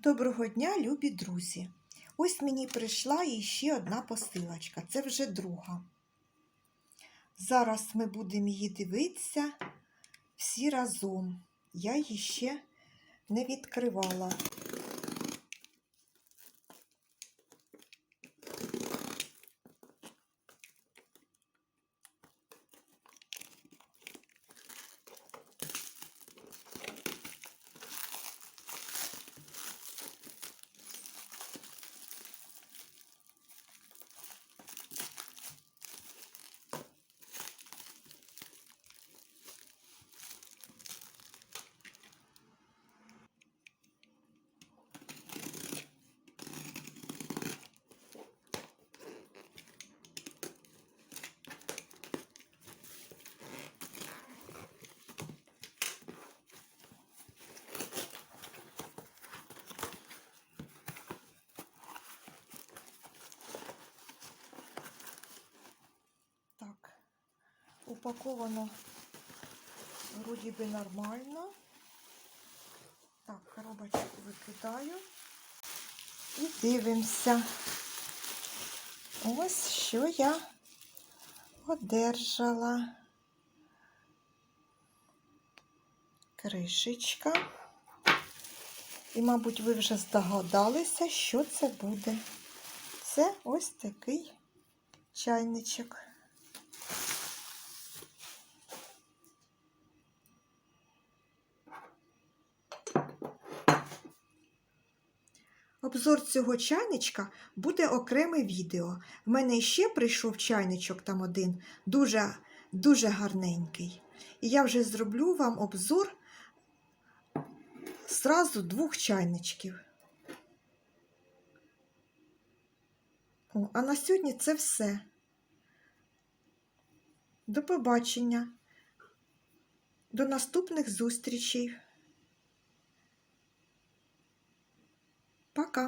Доброго дня, любі друзі! Ось мені прийшла іще одна посилочка. Це вже друга. Зараз ми будемо її дивитися всі разом. Я її ще не відкривала. Так, упаковано вроді би нормально. Так, коробочку викидаю і дивимося. Ось що я одержала. Кришечка. І, мабуть, ви вже здогадалися, що це буде. Це ось такий чайничок. Обзор цього чайничка буде окреме відео. В мене ще прийшов чайничок там один, дуже, дуже гарненький. І я вже зроблю вам обзор зразу двох чайничків. О, а на сьогодні це все. До побачення. До наступних зустрічей. Пока.